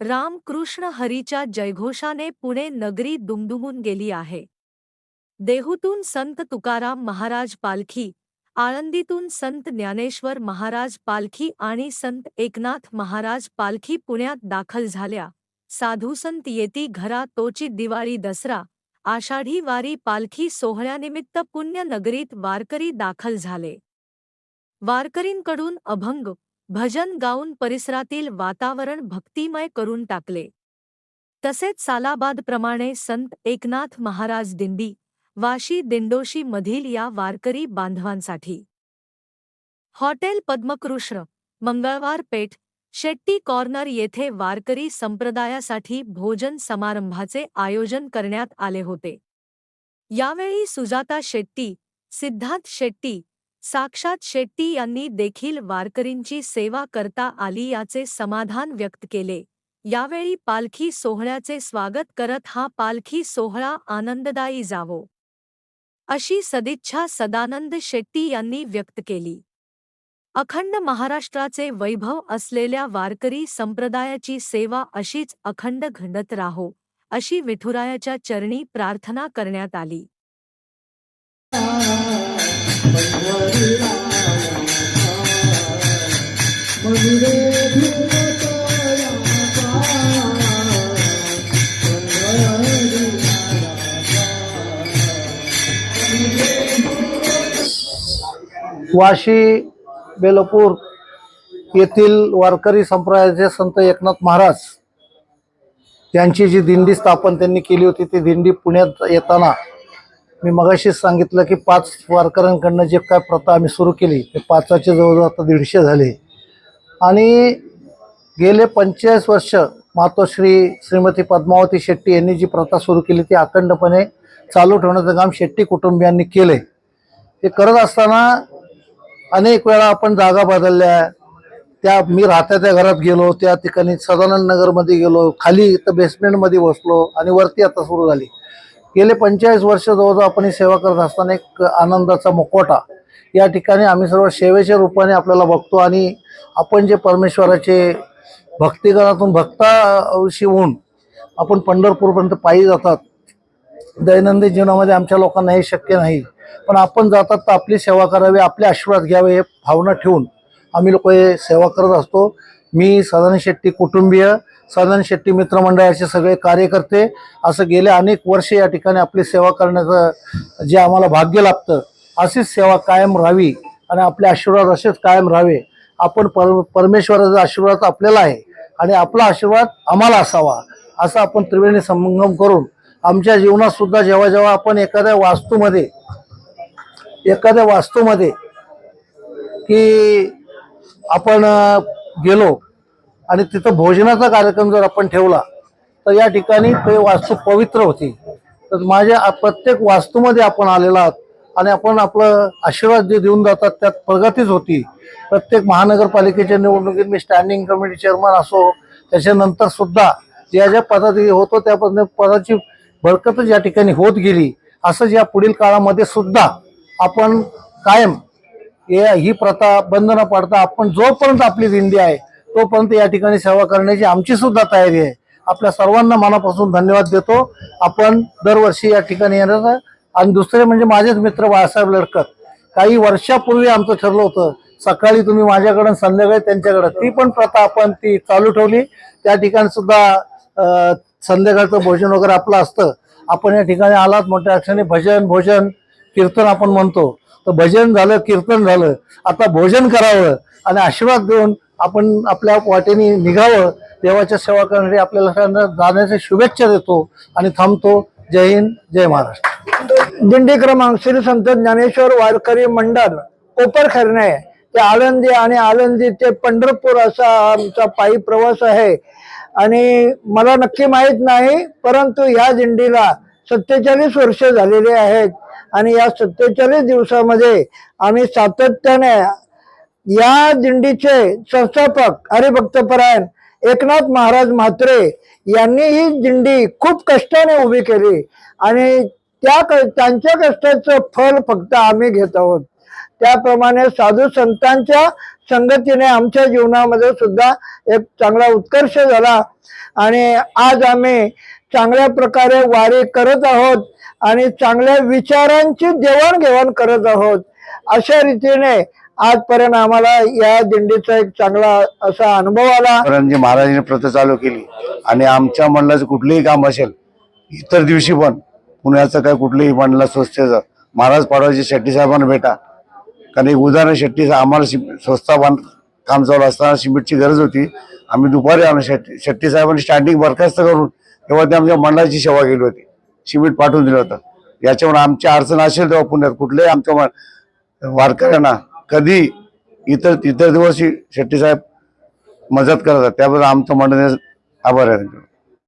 रामकृष्ण हरीच्या जयघोषाने पुणे नगरी दुमदुमून गेली आहे. देहूतून संत तुकाराम महाराज पालखी आळंदीतून संत ज्ञानेश्वर महाराज पालखी आणि संत एकनाथ महाराज पालखी पुण्यात दाखल झाल्या. साधू संत येती घरा तोची दिवाळी दसरा आषाढी वारी पालखी सोहळ्यानिमित्त पुण्यनगरीत वारकरी दाखल झाले. वारकरींकडून अभंग भजन गाऊन परिसरातील वातावरण भक्तिमय करून टाकले. तसेच सालाबादप्रमाणे संत एकनाथ महाराज दिंडी वाशी दिंडोशी मधील या वारकरी बांधवांसाठी. हॉटेल पद्मकृष्ण मंगळवार पेठ शेट्टी कॉर्नर येथे वारकरी संप्रदायासाठी भोजन समारंभाचे आयोजन करण्यात आले होते. यावेळी सुजाता शेट्टी सिद्धार्थ शेट्टी साक्षात शेट्टी यांनी देखील वारकरींची सेवा करता आली याचे समाधान व्यक्त केले. यावेळी पालखी सोहळ्याचे स्वागत करत हा पालखी सोहळा आनंददायी जावो. अशी सदिच्छा सदानंद शेट्टी यांनी व्यक्त केली. अखंड महाराष्ट्राचे वैभव असलेल्या वारकरी संप्रदायाची सेवा अशीच अखंड घडत राहो अशी विठुरायाच्या चरणी प्रार्थना करण्यात आली. वाशी बेलपूर येथील वारकरी संप्रदायाचे संत एकनाथ महाराज यांची जी दिंडी स्थापन त्यांनी केली होती ती दिंडी पुण्यात येताना मी मगाशीच सांगितलं की पाच वारकऱ्यांकडनं जे काय प्रथा आम्ही सुरू केली ते पाचाचे जवळजवळ आता दीडशे झाले. आणि गेले पंचेचाळीस वर्ष मातोश्री श्रीमती पद्मावती शेट्टी यांनी जी प्रथा सुरू केली ती अखंडपणे चालू ठेवण्याचं काम शेट्टी कुटुंबियांनी केले हे करत असताना अनेक वेळा आपण जागा बदलल्या. त्या मी राहत्या त्या घरात गेलो त्या ठिकाणी सदानंद नगरमध्ये गेलो खाली इथं बेसमेंटमध्ये बसलो आणि वरती आता सुरू झाली. गेले पंचेचाळीस वर्ष जवळजवळ आपण ही सेवा करत असताना एक आनंदाचा मुखवटा. या ठिकाणी आम्ही सर्व सेवेच्या रूपाने आपल्याला बघतो आणि आपण जे परमेश्वराचे भक्तिगणातून भक्ताशी होऊन आपण पंढरपूरपर्यंत पायी जातात. दैनंदिन जीवनामध्ये आमच्या लोकांना हे शक्य नाही. पण आपण जातात तर आपली सेवा करावी आपले आशीर्वाद घ्यावे हे भावना ठेवून आम्ही लोक हे सेवा करत असतो. मी सदानंद शेट्टी कुटुंबीय. सदन शेट्टी मित्रमंडळाचे सगळे कार्यकर्ते असं गेले अनेक वर्षे या ठिकाणी आपली सेवा करण्याचं जे आम्हाला भाग्य लाभतं अशीच सेवा कायम राहावी आणि आपले आशीर्वाद असेच कायम राहावे. आपण पर परमेश्वराचा आशीर्वाद आपल्याला आहे आणि आपला आशीर्वाद आम्हाला असावा असं आपण त्रिवेणी संगम करून आमच्या जीवनात सुद्धा जेव्हा जेव्हा आपण एखाद्या वास्तूमध्ये एखाद्या वास्तूमध्ये की आपण गेलो आणि तिथं भोजनाचा कार्यक्रम जर आपण ठेवला तर या ठिकाणी ते वास्तू पवित्र होती. तर माझ्या प्रत्येक वास्तूमध्ये आपण आलेला आहात आणि आपण आपलं आशीर्वाद जे देऊन जातात त्यात प्रगतीच होती. प्रत्येक महानगरपालिकेच्या निवडणुकीत मी स्टँडिंग कमिटी चेअरमन असो त्याच्यानंतर सुद्धा ज्या ज्या पदाची होतो त्या पद- पदाची बरकतच या ठिकाणी होत गेली. असंच या पुढील काळामध्ये सुद्धा आपण कायम हे ही प्रथा बंद न पाडता आपण जोपर्यंत आपली दिंडी आहे तोपर्यंत या ठिकाणी सेवा करण्याची आमची सुद्धा तयारी आहे. आपल्या सर्वांना मनापासून धन्यवाद देतो. आपण दरवर्षी या ठिकाणी येणार आणि दुसरे म्हणजे माझेच मित्र बाळासाहेब लडकत काही वर्षापूर्वी आमचं ठरलं होतं सकाळी तुम्ही माझ्याकडं संध्याकाळी त्यांच्याकडे. ती पण प्रथा आपण ती चालू ठेवली. त्या ठिकाणी सुद्धा संध्याकाळचं भोजन वगैरे आपलं असतं. आपण या ठिकाणी आलात मोठ्या अक्षराने भजन भोजन कीर्तन आपण म्हणतो. तर भजन झालं कीर्तन झालं. आता भोजन करावं आणि आशीर्वाद देऊन आपण आपल्या वाटेने निघावं देवाच्या सेवा करण्यासाठी आपल्याला सगळ्यांना जाण्याच्या शुभेच्छा देतो आणि थांबतो. जय हिंद जय महाराष्ट्र. दिंडी क्रमांक श्री संत ज्ञानेश्वर वारकरी मंडळ कोपरखैरणे ते आळंदी आणि आळंदी ते पंढरपूर असा आमचा पायी प्रवास आहे. आणि मला नक्की माहीत नाही परंतु ह्या दिंडीला सत्तेचाळीस वर्ष झालेली आहेत. आणि या सत्तेचाळीस दिवसामध्ये आम्ही सातत्याने या दिंडीचे संस्थापक हरिभक्तपरायण एकनाथ महाराज म्हात्रे यांनी ही दिंडी खूप कष्टाने उभी केली आणि त्या क- त्यांच्या कष्टाचं फल फक्त आम्ही घेत आहोत. त्याप्रमाणे साधू संतांच्या संगतीने आमच्या जीवनामध्ये सुद्धा एक चांगला उत्कर्ष झाला आणि आज आम्ही चांगल्या प्रकारे वारी करत आहोत आणि चांगल्या विचारांची देवाणघेवाण करत आहोत अशा रीतीने आजपर्यंत आम्हाला या दिंडीचा एक चांगला असा अनुभव आला. रणजी महाराजांनी प्रथा चालू केली. आणि आमच्या मंडळाचं कुठलंही काम असेल इतर दिवशी पण पुण्याचं काय कुठलंही मंडला स्वस्तेचं महाराज पाडवाजी शेट्टी साहेबांना भेटा. कारण एक उदाहरण शेट्टी आम्हाला शिम- स्वस्ता बांध काम चालू असताना सिमेंटची गरज होती. आम्ही दुपारी आणून शेट्टी शेट्टी साहेबांनी स्टँडिंग बरखास्त करून तेव्हा ते आमच्या मंडळाची सेवा केली होती. सिमेंट पाठवून दिलं होतं. याच्यामुळे आमची अडचण असेल तेव्हा पुण्यात कुठल्याही आमच्या वारकऱ्यांना कधी इतर इतर दिवशी शेट्टी साहेब मदत करतात. त्याबद्दल आमचं म्हणणं आभार आहे